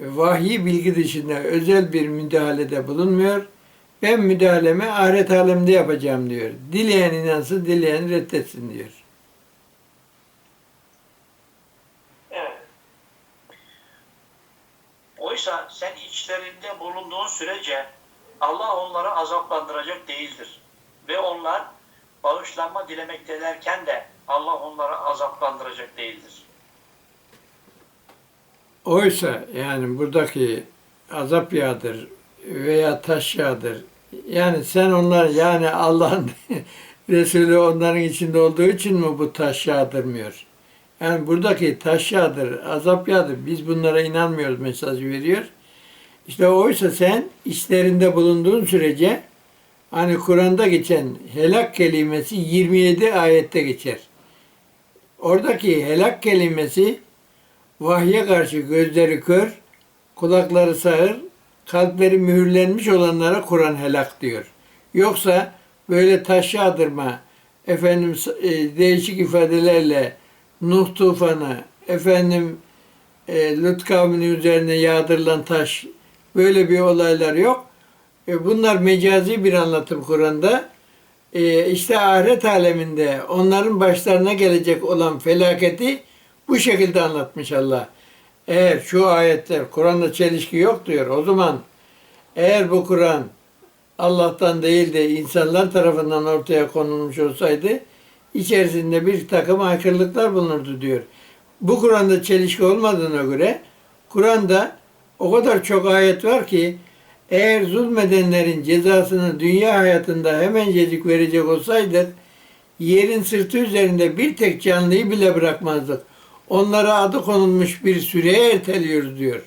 vahyi bilgi dışında özel bir müdahalede bulunmuyor. Ben müdahalemi ahiret aleminde yapacağım diyor. Dileyen inansın, dileyen reddetsin diyor. Oysa sen içlerinde bulunduğun sürece Allah onları azaplandıracak değildir. Ve onlar bağışlanma dilemektelerken de Allah onları azaplandıracak değildir. Oysa yani buradaki azap yağdır veya taş yağdır. Yani sen onlar yani Allah'ın Resulü onların içinde olduğu için mi bu taş yağdırmıyor? Yani buradaki taş yağdır, azap yağdır. Biz bunlara inanmıyoruz mesajı veriyor. İşte oysa sen işlerinde bulunduğun sürece hani Kur'an'da geçen helak kelimesi 27 ayette geçer. Oradaki helak kelimesi vahye karşı gözleri kör, kulakları sağır, kalpleri mühürlenmiş olanlara Kur'an helak diyor. Yoksa böyle taş yağdırma, efendim e, değişik ifadelerle Nuh tufanı, efendim e, Lut kavminin üzerine yağdırılan taş, böyle bir olaylar yok. E, bunlar mecazi bir anlatım Kur'an'da. E, işte ahiret aleminde onların başlarına gelecek olan felaketi bu şekilde anlatmış Allah. Eğer şu ayetler Kur'an'da çelişki yok diyor. O zaman eğer bu Kur'an Allah'tan değil de insanlar tarafından ortaya konulmuş olsaydı içerisinde bir takım aykırılıklar bulunurdu diyor. Bu Kur'an'da çelişki olmadığına göre Kur'an'da o kadar çok ayet var ki eğer zulmedenlerin cezasını dünya hayatında hemencecik verecek olsaydık yerin sırtı üzerinde bir tek canlıyı bile bırakmazdık. Onlara adı konulmuş bir süreye erteliyoruz diyor.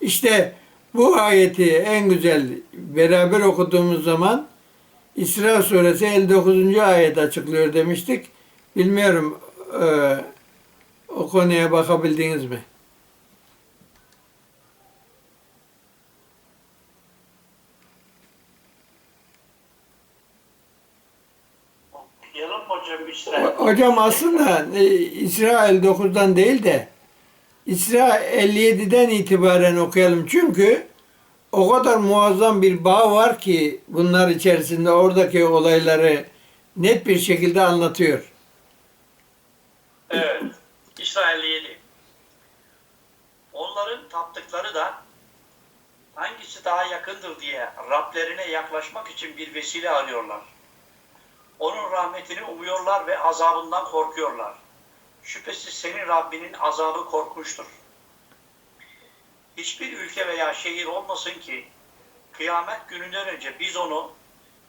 İşte bu ayeti en güzel beraber okuduğumuz zaman İsra suresi 59. ayet açıklıyor demiştik. Bilmiyorum e, o konuya bakabildiniz mi? Hocam aslında e, İsra 59'dan değil de İsra 57'den itibaren okuyalım. Çünkü o kadar muazzam bir bağ var ki bunlar içerisinde oradaki olayları net bir şekilde anlatıyor. Evet. İsrail 7. Onların taptıkları da hangisi daha yakındır diye Rablerine yaklaşmak için bir vesile arıyorlar. Onun rahmetini umuyorlar ve azabından korkuyorlar. Şüphesiz senin Rabbinin azabı korkunçtur. Hiçbir ülke veya şehir olmasın ki kıyamet gününden önce biz onu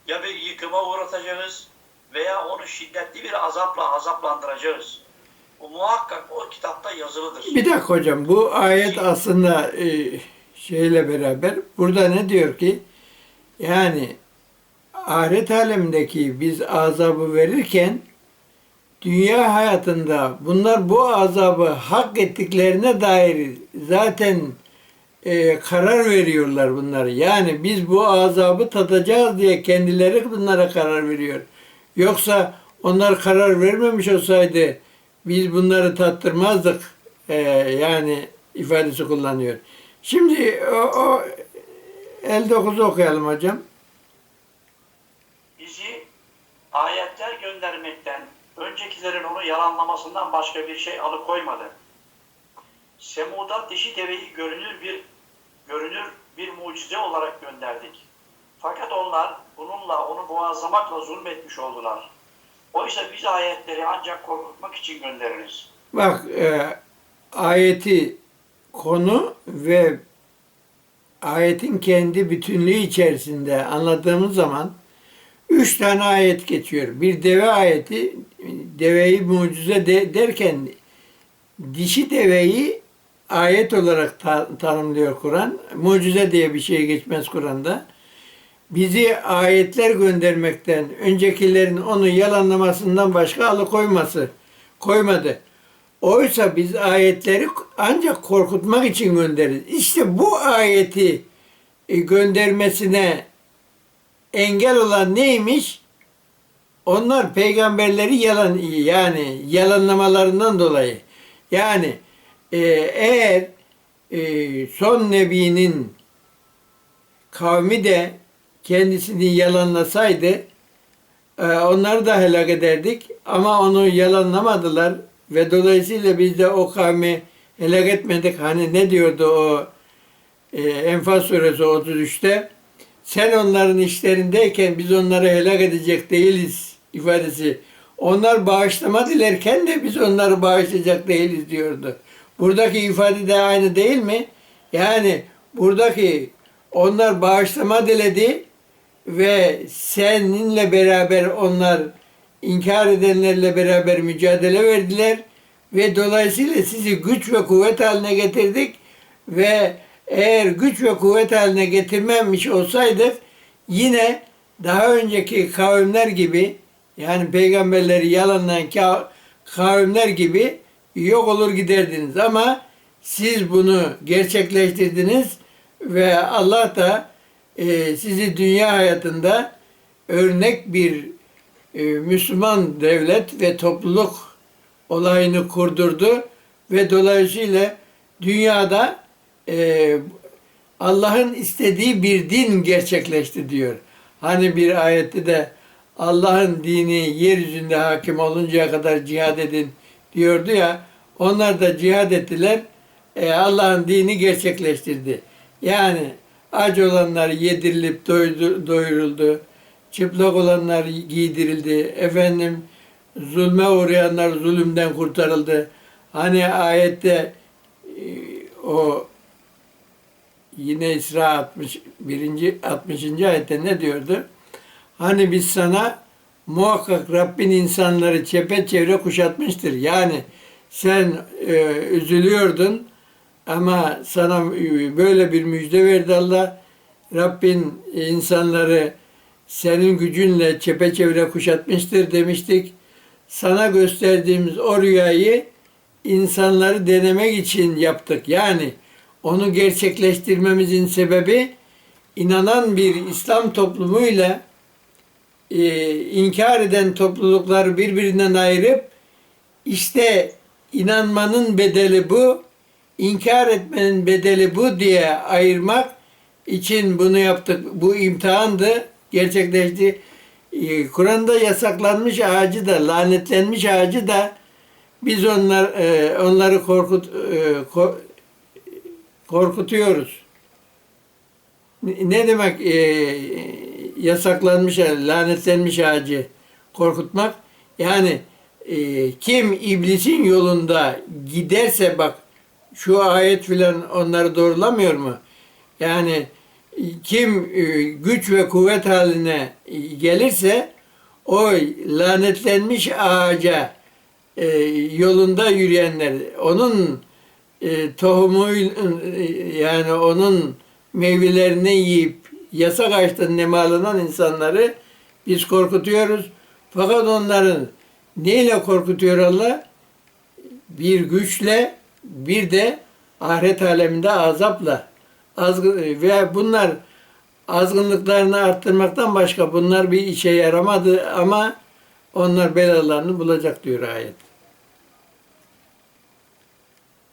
ya bir yıkıma uğratacağız veya onu şiddetli bir azapla azaplandıracağız. Bu muhakkak o kitapta yazılıdır. Bir dakika hocam bu ayet aslında e, şeyle beraber burada ne diyor ki yani ahiret alemindeki biz azabı verirken dünya hayatında bunlar bu azabı hak ettiklerine dair zaten e, karar veriyorlar bunları. Yani biz bu azabı tadacağız diye kendileri bunlara karar veriyor. Yoksa onlar karar vermemiş olsaydı biz bunları tattırmazdık. E, yani ifadesi kullanıyor. Şimdi o, o 59'u okuyalım hocam. Bizi ayetler göndermekten, öncekilerin onu yalanlamasından başka bir şey alıkoymadı. Semud'a dişi deveyi görünür bir görünür bir mucize olarak gönderdik. Fakat onlar bununla onu boğazlamakla zulmetmiş oldular. Oysa biz ayetleri ancak korkutmak için göndeririz. Bak e, ayeti konu ve ayetin kendi bütünlüğü içerisinde anladığımız zaman üç tane ayet geçiyor. Bir deve ayeti, deveyi mucize de, derken dişi deveyi ayet olarak ta- tanımlıyor Kur'an. Mucize diye bir şey geçmez Kur'an'da. Bizi ayetler göndermekten, öncekilerin onu yalanlamasından başka alıkoyması koymadı. Oysa biz ayetleri ancak korkutmak için göndeririz. İşte bu ayeti göndermesine engel olan neymiş? Onlar peygamberleri yalan yani yalanlamalarından dolayı. Yani e, eğer e, son nebinin kavmi de kendisini yalanlasaydı e, onları da helak ederdik ama onu yalanlamadılar ve dolayısıyla biz de o kavmi helak etmedik. Hani ne diyordu o e, Enfal suresi 33'te sen onların işlerindeyken biz onları helak edecek değiliz ifadesi. Onlar bağışlama dilerken de biz onları bağışlayacak değiliz diyordu. Buradaki ifade de aynı değil mi? Yani buradaki onlar bağışlama diledi ve seninle beraber onlar inkar edenlerle beraber mücadele verdiler ve dolayısıyla sizi güç ve kuvvet haline getirdik ve eğer güç ve kuvvet haline getirmemiş olsaydık yine daha önceki kavimler gibi yani peygamberleri yalanlayan ka- kavimler gibi yok olur giderdiniz. Ama siz bunu gerçekleştirdiniz ve Allah da e, sizi dünya hayatında örnek bir e, Müslüman devlet ve topluluk olayını kurdurdu ve dolayısıyla dünyada e, Allah'ın istediği bir din gerçekleşti diyor. Hani bir ayette de Allah'ın dini yeryüzünde hakim oluncaya kadar cihad edin diyordu ya. Onlar da cihad ettiler. E, Allah'ın dini gerçekleştirdi. Yani aç olanlar yedirilip doyuruldu. Çıplak olanlar giydirildi. Efendim zulme uğrayanlar zulümden kurtarıldı. Hani ayette e, o yine İsra 61. 60. ayette ne diyordu? Hani biz sana muhakkak Rabbin insanları çepeçevre kuşatmıştır. Yani sen e, üzülüyordun ama sana e, böyle bir müjde verdi Allah. Rabbin insanları senin gücünle çepeçevre kuşatmıştır demiştik. Sana gösterdiğimiz o rüyayı insanları denemek için yaptık. Yani onu gerçekleştirmemizin sebebi inanan bir İslam toplumuyla e, inkar eden toplulukları birbirinden ayırıp işte inanmanın bedeli bu, inkar etmenin bedeli bu diye ayırmak için bunu yaptık. Bu imtihandı, gerçekleşti. E, Kur'an'da yasaklanmış ağacı da, lanetlenmiş ağacı da biz onlar e, onları korkut e, korkutuyoruz. Ne demek e, yasaklanmış, lanetlenmiş ağacı korkutmak? Yani e, kim iblisin yolunda giderse bak şu ayet filan onları doğrulamıyor mu? Yani kim e, güç ve kuvvet haline e, gelirse o lanetlenmiş ağaca e, yolunda yürüyenler onun e, tohumu e, yani onun meyvelerini yiyip yasak ağaçtan nemalanan insanları biz korkutuyoruz. Fakat onların neyle korkutuyor Allah? Bir güçle bir de ahiret aleminde azapla. Azgın, ve bunlar azgınlıklarını arttırmaktan başka bunlar bir işe yaramadı ama onlar belalarını bulacak diyor ayet.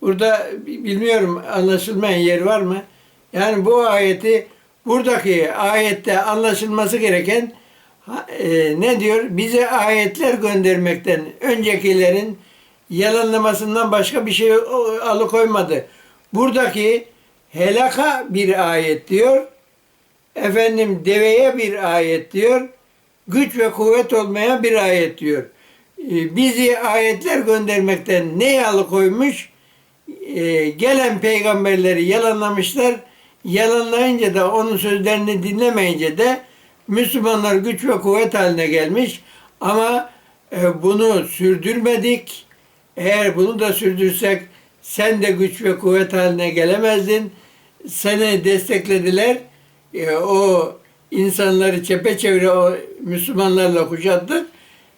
Burada bilmiyorum anlaşılmayan yer var mı? Yani bu ayeti buradaki ayette anlaşılması gereken e, ne diyor? Bize ayetler göndermekten öncekilerin yalanlamasından başka bir şey alıkoymadı. Buradaki helaka bir ayet diyor. Efendim deveye bir ayet diyor. Güç ve kuvvet olmaya bir ayet diyor. E, Bizi ayetler göndermekten ne alıkoymuş? E, gelen peygamberleri yalanlamışlar. Yalanlayınca da onun sözlerini dinlemeyince de Müslümanlar güç ve kuvvet haline gelmiş. Ama e, bunu sürdürmedik. Eğer bunu da sürdürsek sen de güç ve kuvvet haline gelemezdin. Seni desteklediler. E, o insanları çepeçevre o Müslümanlarla kuşattık.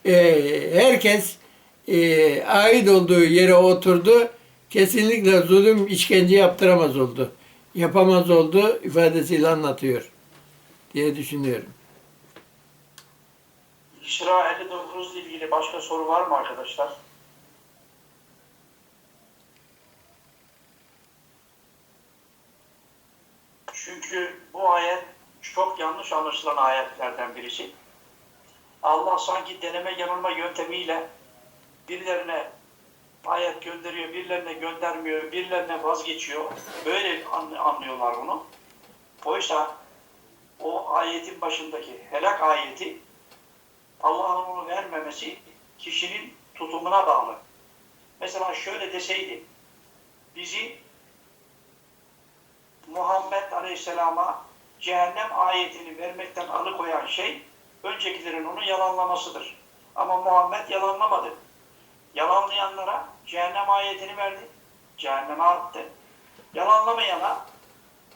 E, herkes e, ait olduğu yere oturdu. Kesinlikle zulüm, işkence yaptıramaz oldu. Yapamaz oldu ifadesiyle anlatıyor diye düşünüyorum. İsra 59 ile ilgili başka soru var mı arkadaşlar? 59. Çünkü bu ayet çok yanlış anlaşılan ayetlerden birisi. Allah sanki deneme yanılma yöntemiyle birilerine ayet gönderiyor, birilerine göndermiyor, birilerine vazgeçiyor. Böyle an- anlıyorlar bunu. Oysa o ayetin başındaki helak ayeti Allah'ın onu vermemesi kişinin tutumuna bağlı. Mesela şöyle deseydi, bizi Muhammed Aleyhisselam'a cehennem ayetini vermekten alıkoyan şey öncekilerin onu yalanlamasıdır. Ama Muhammed yalanlamadı. Yalanlayanlara cehennem ayetini verdi. Cehenneme attı. Yalanlamayana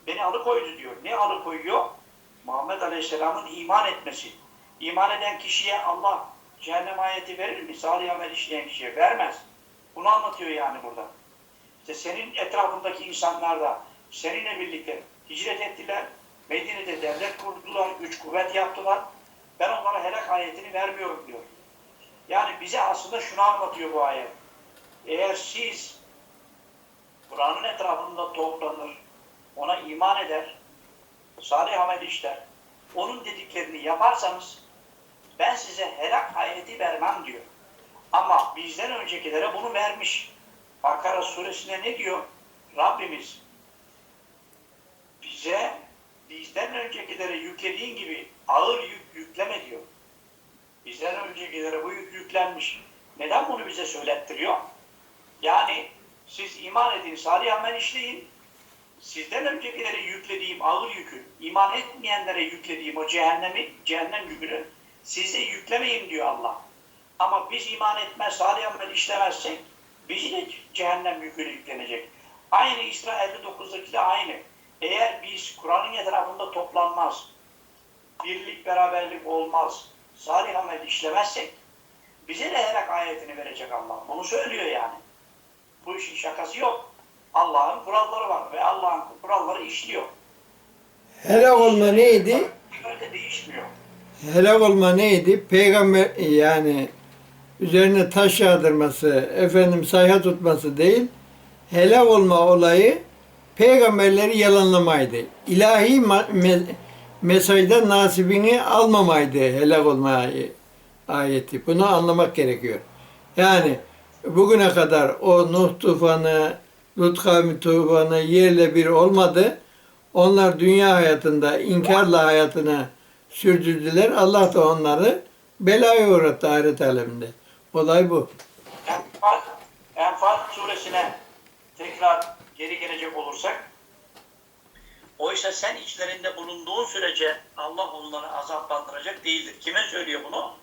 beni alıkoydu diyor. Ne alıkoyuyor? Muhammed Aleyhisselam'ın iman etmesi. İman eden kişiye Allah cehennem ayeti verir mi? Salih amel işleyen kişiye vermez. Bunu anlatıyor yani burada. İşte senin etrafındaki insanlar da seninle birlikte hicret ettiler. Medine'de devlet kurdular, güç kuvvet yaptılar. Ben onlara helak ayetini vermiyorum diyor. Yani bize aslında şunu anlatıyor bu ayet. Eğer siz Kur'an'ın etrafında toplanır, ona iman eder, salih amel işler, onun dediklerini yaparsanız ben size helak ayeti vermem diyor. Ama bizden öncekilere bunu vermiş. Bakara suresinde ne diyor? Rabbimiz bize bizden öncekilere yüklediğin gibi ağır yük yükleme diyor. Bizden öncekilere bu yük yüklenmiş. Neden bunu bize söylettiriyor? Yani siz iman edin, salih amel işleyin. Sizden öncekilere yüklediğim ağır yükü, iman etmeyenlere yüklediğim o cehennemi, cehennem yükünü size yüklemeyin diyor Allah. Ama biz iman etmez, salih amel işlemezsek bizi de cehennem yükünü yüklenecek. Aynı İsra 59'daki de aynı. Eğer biz Kur'an'ın etrafında toplanmaz, birlik beraberlik olmaz, salih amel işlemezsek bize de helak ayetini verecek Allah. Bunu söylüyor yani. Bu işin şakası yok. Allah'ın kuralları var ve Allah'ın kuralları işliyor. Helak olma neydi? Öyle değişmiyor. Helak olma neydi? Peygamber yani üzerine taş yağdırması, efendim sayha tutması değil, helak olma olayı peygamberleri yalanlamaydı. İlahi ma- me- mesajda nasibini almamaydı helak olma ay- ayeti. Bunu anlamak gerekiyor. Yani bugüne kadar o Nuh tufanı, Lut kavmi tufanı yerle bir olmadı. Onlar dünya hayatında inkarla hayatını sürdürdüler. Allah da onları belaya uğrattı ahiret aleminde. Olay bu. Enfal, Enfal suresine tekrar geri gelecek olursak Oysa sen içlerinde bulunduğun sürece Allah onları azaplandıracak değildir. Kime söylüyor bunu?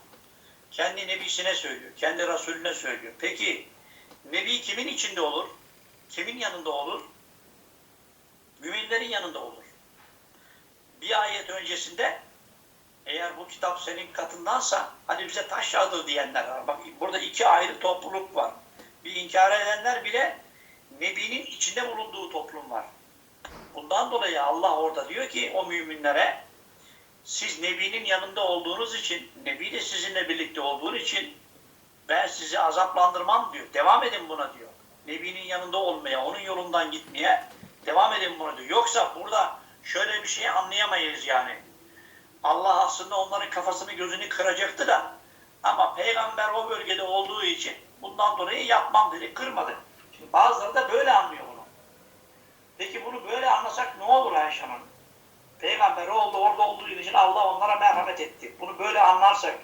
Kendi nebisine söylüyor. Kendi Resulüne söylüyor. Peki Nebi kimin içinde olur? Kimin yanında olur? Müminlerin yanında olur. Bir ayet öncesinde eğer bu kitap senin katındansa hadi bize taş yağdır diyenler var. Bak burada iki ayrı topluluk var. Bir inkar edenler bile Nebi'nin içinde bulunduğu toplum var. Bundan dolayı Allah orada diyor ki o müminlere siz Nebi'nin yanında olduğunuz için, Nebi de sizinle birlikte olduğu için ben sizi azaplandırmam diyor. Devam edin buna diyor. Nebi'nin yanında olmaya, onun yolundan gitmeye devam edin buna diyor. Yoksa burada şöyle bir şey anlayamayız yani. Allah aslında onların kafasını gözünü kıracaktı da ama peygamber o bölgede olduğu için bundan dolayı yapmam dedi, kırmadı. Şimdi bazıları da böyle anlıyor. Peki bunu böyle anlasak ne olur Ayşe Hanım? Peygamber oldu, orada olduğu için Allah onlara merhamet etti. Bunu böyle anlarsak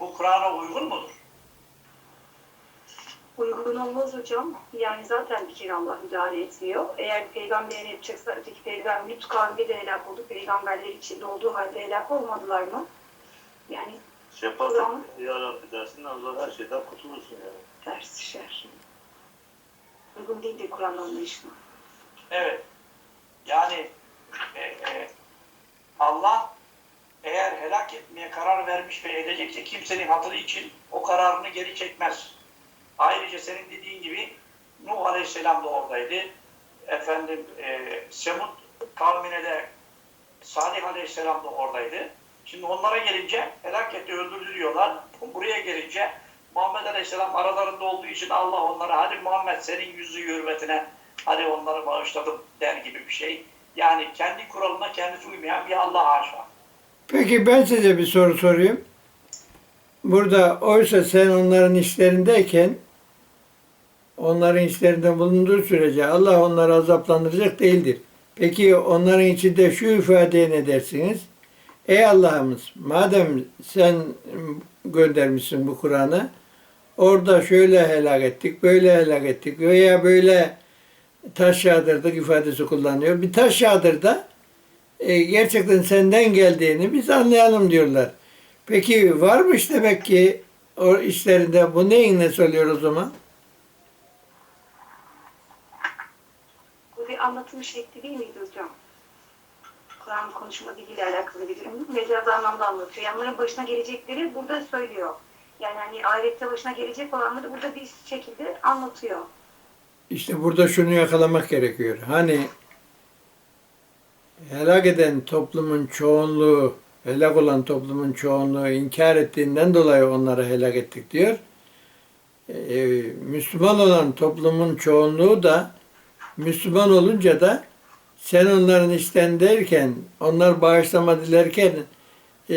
bu Kur'an'a uygun mudur? Uygun olmaz hocam. Yani zaten bir kere Allah müdahale etmiyor. Eğer peygamberin yapacaksa öteki peygamber Lut kavmi de helak oldu. Peygamberler içinde olduğu halde helak olmadılar mı? Yani Şey yaparsan ya Rabbi dersin Allah her şeyden kurtulursun yani. ters düşer. Uygun değildir Kur'an anlayışına. Evet. Yani e, e, Allah eğer helak etmeye karar vermiş ve edecekse kimsenin hatırı için o kararını geri çekmez. Ayrıca senin dediğin gibi Nuh Aleyhisselam da oradaydı. Efendim e, Semud kavmine de Salih Aleyhisselam da oradaydı. Şimdi onlara gelince helak etti, öldürdü diyorlar. Buraya gelince Muhammed Aleyhisselam aralarında olduğu için Allah onlara hadi Muhammed senin yüzü hürmetine hadi onları bağışladım der gibi bir şey Yani kendi kuralına kendisi uymayan bir Allah haşa. Peki ben size bir soru sorayım. Burada oysa sen onların işlerindeyken onların işlerinde bulunduğu sürece Allah onları azaplandıracak değildir. Peki onların içinde şu ifadeye ne dersiniz? Ey Allah'ımız madem sen göndermişsin bu Kur'an'ı orada şöyle helak ettik, böyle helak ettik veya böyle taş yağdırdık ifadesi kullanıyor. Bir taş yağdır da e, gerçekten senden geldiğini biz anlayalım diyorlar. Peki varmış demek ki o işlerinde bu neyin nesi oluyor o zaman? Bu bir anlatım şekli değil miydi hocam? Kur'an konuşma diliyle alakalı bir. Mecaz anlamda anlatıyor. Yani bunların başına gelecekleri burada söylüyor. Yani hani ahirette başına gelecek olanları burada bir şekilde anlatıyor. İşte burada şunu yakalamak gerekiyor. Hani helak eden toplumun çoğunluğu, helak olan toplumun çoğunluğu inkar ettiğinden dolayı onları helak ettik diyor. Ee, Müslüman olan toplumun çoğunluğu da Müslüman olunca da sen onların işten derken, onlar bağışlama dilerken e,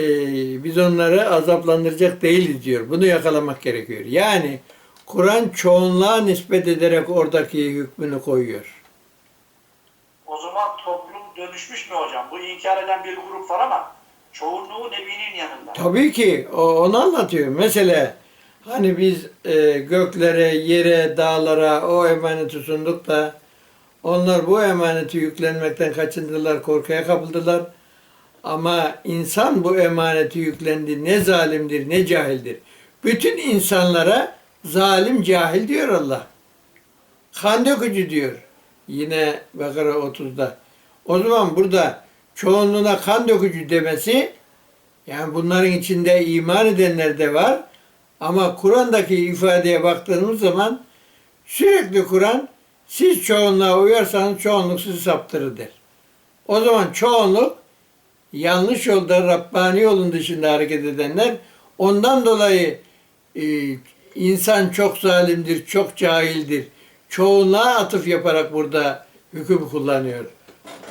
biz onları azaplandıracak değiliz diyor. Bunu yakalamak gerekiyor. Yani Kur'an çoğunluğa nispet ederek oradaki hükmünü koyuyor. O zaman toplum dönüşmüş mü hocam? Bu inkar eden bir grup var ama çoğunluğu Nebi'nin yanında. Tabii ki o, onu anlatıyor. Mesela hani biz e, göklere, yere, dağlara o emaneti sunduk da onlar bu emaneti yüklenmekten kaçındılar, korkuya kapıldılar. Ama insan bu emaneti yüklendi. Ne zalimdir, ne cahildir. Bütün insanlara zalim, cahil diyor Allah. Kan dökücü diyor. Yine Bakara 30'da. O zaman burada çoğunluğuna kan dökücü demesi yani bunların içinde iman edenler de var. Ama Kur'an'daki ifadeye baktığımız zaman sürekli Kur'an siz çoğunluğa uyarsanız çoğunluk sizi saptırır der. O zaman çoğunluk yanlış yolda Rabbani yolun dışında hareket edenler ondan dolayı e, insan çok zalimdir, çok cahildir. Çoğunluğa atıf yaparak burada hüküm kullanıyor.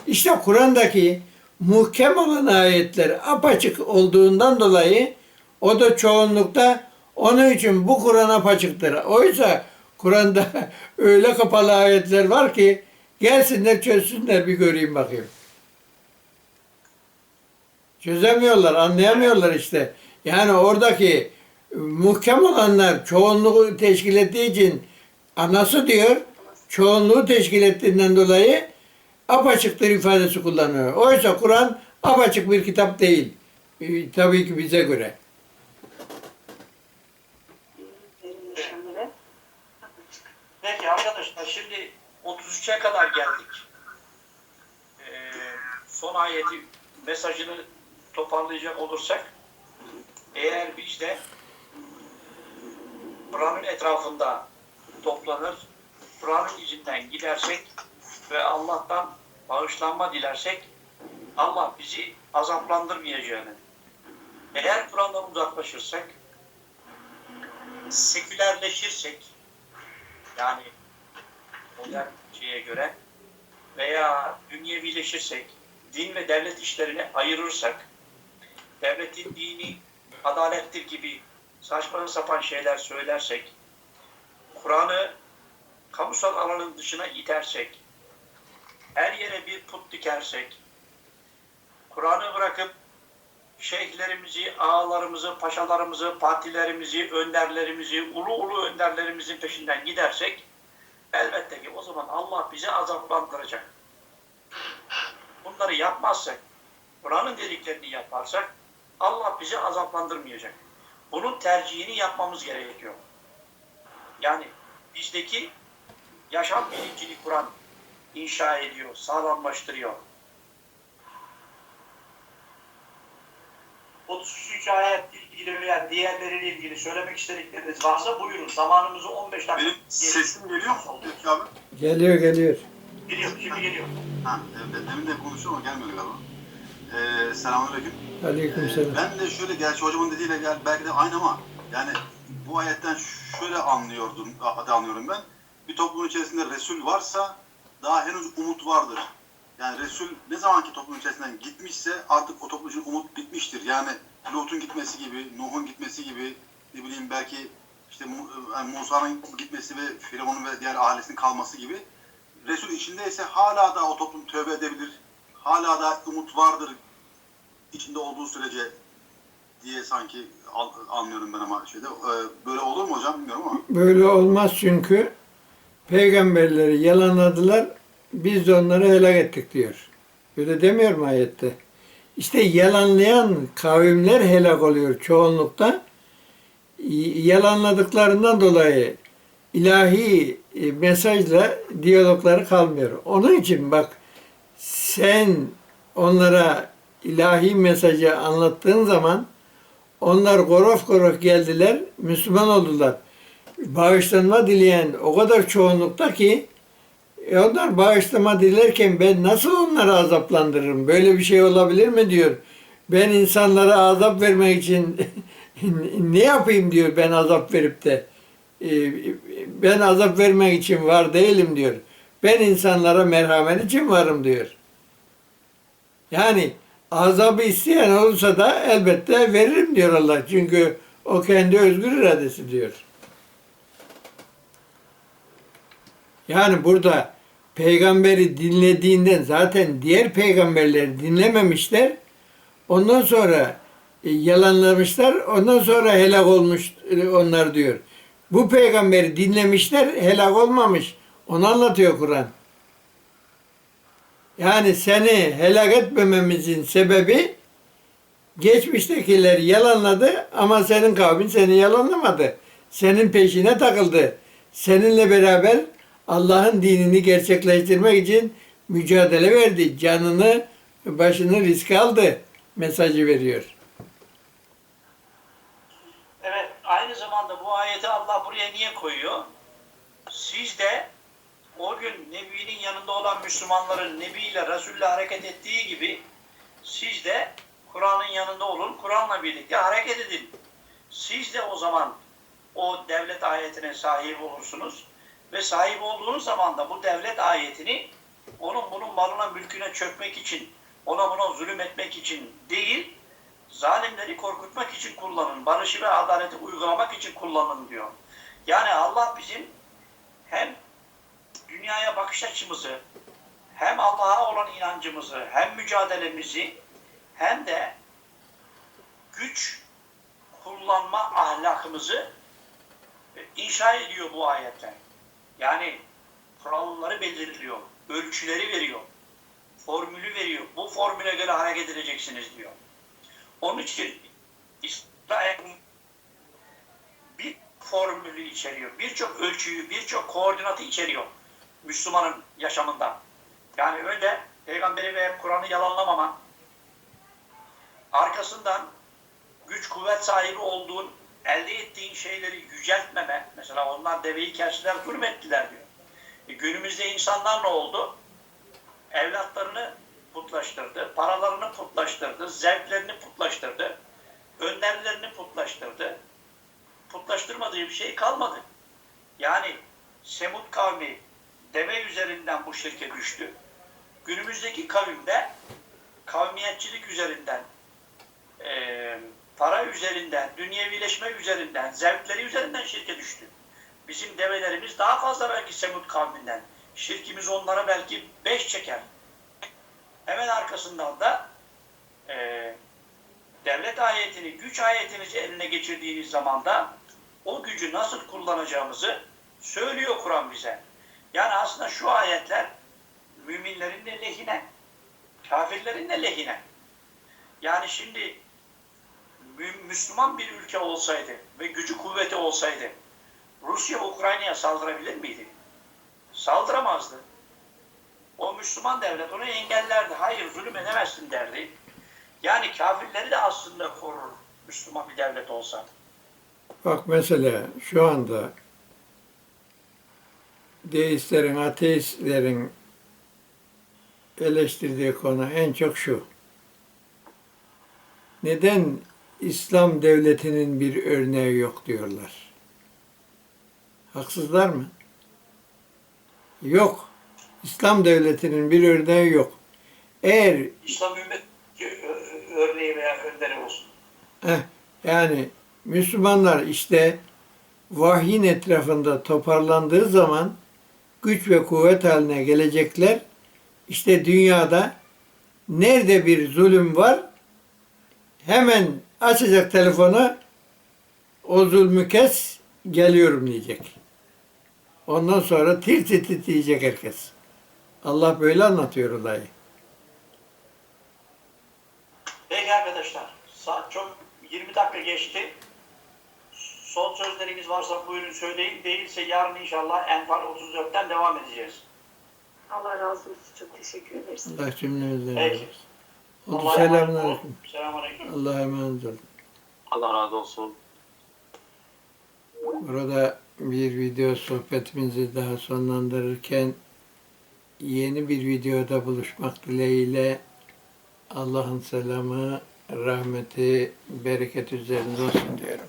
İşte Kur'an'daki muhkem olan ayetler apaçık olduğundan dolayı o da çoğunlukta onun için bu Kur'an apaçıktır. Oysa Kur'an'da öyle kapalı ayetler var ki gelsinler çözsünler bir göreyim bakayım. Çözemiyorlar, anlayamıyorlar işte. Yani oradaki muhkem olanlar çoğunluğu teşkil ettiği için anası diyor, çoğunluğu teşkil ettiğinden dolayı apaçıktır ifadesi kullanıyor. Oysa Kur'an apaçık bir kitap değil. Ee, Tabii ki bize göre. Peki arkadaşlar şimdi 33'e kadar geldik. Ee, son ayeti mesajını toparlayacak olursak eğer biz de Kur'an'ın etrafında toplanır, Kur'an'ın izinden gidersek ve Allah'tan bağışlanma dilersek Allah bizi azaplandırmayacağını, eğer Kur'an'dan uzaklaşırsak, sekülerleşirsek, yani modern şeye göre veya dünyevileşirsek, din ve devlet işlerini ayırırsak, devletin dini adalettir gibi saçma sapan şeyler söylersek, Kur'an'ı kamusal alanın dışına itersek, her yere bir put dikersek, Kur'an'ı bırakıp şeyhlerimizi, ağalarımızı, paşalarımızı, partilerimizi, önderlerimizi, ulu ulu önderlerimizin peşinden gidersek, elbette ki o zaman Allah bizi azaplandıracak. Bunları yapmazsak, Kur'an'ın dediklerini yaparsak, Allah bizi azaplandırmayacak. Bunun tercihini yapmamız gerekiyor. Yani bizdeki yaşam bilincini Kur'an inşa ediyor, sağlamlaştırıyor. 33. ayetle ilgili veya diğerleriyle ilgili söylemek istedikleriniz varsa buyurun. Zamanımızı 15 dakika Benim sesim geliyor mu abi? Geliyor geliyor. Geliyor, şimdi geliyor. Ha, evet, demin de konuşuyor ama gelmedi galiba. Ee, selamünaleyküm. Aleykümselam. Ben de şöyle, gerçi hocamın dediğiyle gel, belki de aynı ama yani bu ayetten şöyle anlıyordum, anlıyorum ben. Bir toplumun içerisinde Resul varsa daha henüz umut vardır. Yani Resul ne zamanki toplum içerisinden gitmişse artık o toplum için umut bitmiştir. Yani Lut'un gitmesi gibi, Nuh'un gitmesi gibi, ne bileyim belki işte yani Musa'nın gitmesi ve Firavun'un ve diğer ailesinin kalması gibi. Resul içindeyse hala da o toplum tövbe edebilir. Hala da umut vardır içinde olduğu sürece diye sanki anlıyorum ben ama şeyde. Ee, Böyle olur mu hocam bilmiyorum ama. Böyle olmaz çünkü peygamberleri yalanladılar, biz de onları helak ettik diyor. Öyle demiyor mu ayette? İşte yalanlayan kavimler helak oluyor çoğunlukta. Yalanladıklarından dolayı ilahi e, mesajla diyalogları kalmıyor. Onun için bak sen onlara ilahi mesajı anlattığın zaman onlar gorof gorof geldiler, Müslüman oldular. Bağışlanma dileyen o kadar çoğunlukta ki e onlar bağışlama dilerken ben nasıl onları azaplandırırım? Böyle bir şey olabilir mi diyor. Ben insanlara azap vermek için ne yapayım diyor ben azap verip de. E, Ben azap vermek için var değilim diyor. Ben insanlara merhamet için varım diyor. Yani azabı isteyen olursa da elbette veririm diyor Allah. Çünkü o kendi özgür iradesi diyor. Yani burada peygamberi dinlediğinden zaten diğer peygamberleri dinlememişler. Ondan sonra e, yalanlamışlar. Ondan sonra helak olmuş e, onlar diyor. Bu peygamberi dinlemişler, helak olmamış. Onu anlatıyor Kur'an. Yani seni helak etmememizin sebebi geçmiştekiler yalanladı ama senin kavmin seni yalanlamadı. Senin peşine takıldı. Seninle beraber Allah'ın dinini gerçekleştirmek için mücadele verdi. Canını, başını riske aldı mesajı veriyor. Evet, aynı zamanda bu ayeti Allah buraya niye koyuyor? Siz de o gün Nebi'nin yanında olan Müslümanların Nebi ile Resul'le hareket ettiği gibi siz de Kur'an'ın yanında olun, Kur'an'la birlikte hareket edin. Siz de o zaman o devlet ayetine sahip olursunuz ve sahip olduğunuz zaman da bu devlet ayetini onun bunun malına mülküne çökmek için, ona buna zulüm etmek için değil, zalimleri korkutmak için kullanın, barışı ve adaleti uygulamak için kullanın diyor. Yani Allah bizim hem dünyaya bakış açımızı, hem Allah'a olan inancımızı, hem mücadelemizi, hem de güç kullanma ahlakımızı inşa ediyor bu ayetler. Yani kuralları belirliyor, ölçüleri veriyor, formülü veriyor. Bu formüle göre hareket edeceksiniz diyor. Onun için İsrail bir formülü içeriyor. Birçok ölçüyü, birçok koordinatı içeriyor Müslümanın yaşamında. Yani öyle peygamberi ve Kur'an'ı yalanlamama, arkasından güç kuvvet sahibi olduğun, elde ettiğin şeyleri yüceltmeme, mesela onlar deveyi kestiler, zulmettiler diyor. E günümüzde insanlar ne oldu? Evlatlarını putlaştırdı, paralarını putlaştırdı, zevklerini putlaştırdı, önderlerini putlaştırdı. Putlaştırmadığı bir şey kalmadı. Yani Semud kavmi deve üzerinden bu şirke düştü. Günümüzdeki kavimde kavmiyetçilik üzerinden, eee, para üzerinden, dünyevileşme üzerinden, zevkleri üzerinden şirke düştü. Bizim develerimiz daha fazla belki Semud kavminden. Şirkimiz onlara belki beş çeker. Hemen arkasından da eee, devlet ayetini, güç ayetinizi eline geçirdiğiniz zaman da o gücü nasıl kullanacağımızı söylüyor Kur'an bize. Yani aslında şu ayetler müminlerin de lehine, kafirlerin de lehine. Yani şimdi Mü- Müslüman bir ülke olsaydı ve gücü kuvveti olsaydı Rusya Ukrayna'ya saldırabilir miydi? Saldıramazdı. O Müslüman devlet onu engellerdi. Hayır zulüm edemezsin derdi. Yani kafirleri de aslında korur Müslüman bir devlet olsa. Bak mesela şu anda deistlerin, ateistlerin eleştirdiği konu en çok şu. Neden İslam devletinin bir örneği yok diyorlar. Haksızlar mı? Yok. İslam devletinin bir örneği yok. Eğer İslam ümmet ö- örneği veya önderi olsun. Heh, yani Müslümanlar işte vahyin etrafında toparlandığı zaman güç ve kuvvet haline gelecekler. İşte dünyada nerede bir zulüm var hemen açacak telefonu o zulmü kes geliyorum diyecek. Ondan sonra tir tir titreyecek herkes. Allah böyle anlatıyor olayı. Peki arkadaşlar, saat çok 20 dakika geçti. Son sözleriniz varsa buyurun söyleyin. Değilse yarın inşallah Enfal 34'ten devam edeceğiz. Allah razı olsun. Çok teşekkür ederiz. Allah cümlemizden Peki. razı olsun. Oldu Allah'a emanet selamun olun. aleyküm. Selamünaleyküm. Allah'a emanet olun. Allah razı olsun. Burada bir video sohbetimizi daha sonlandırırken yeni bir videoda buluşmak dileğiyle Allah'ın selamı, rahmeti, bereket üzerinize olsun diyorum.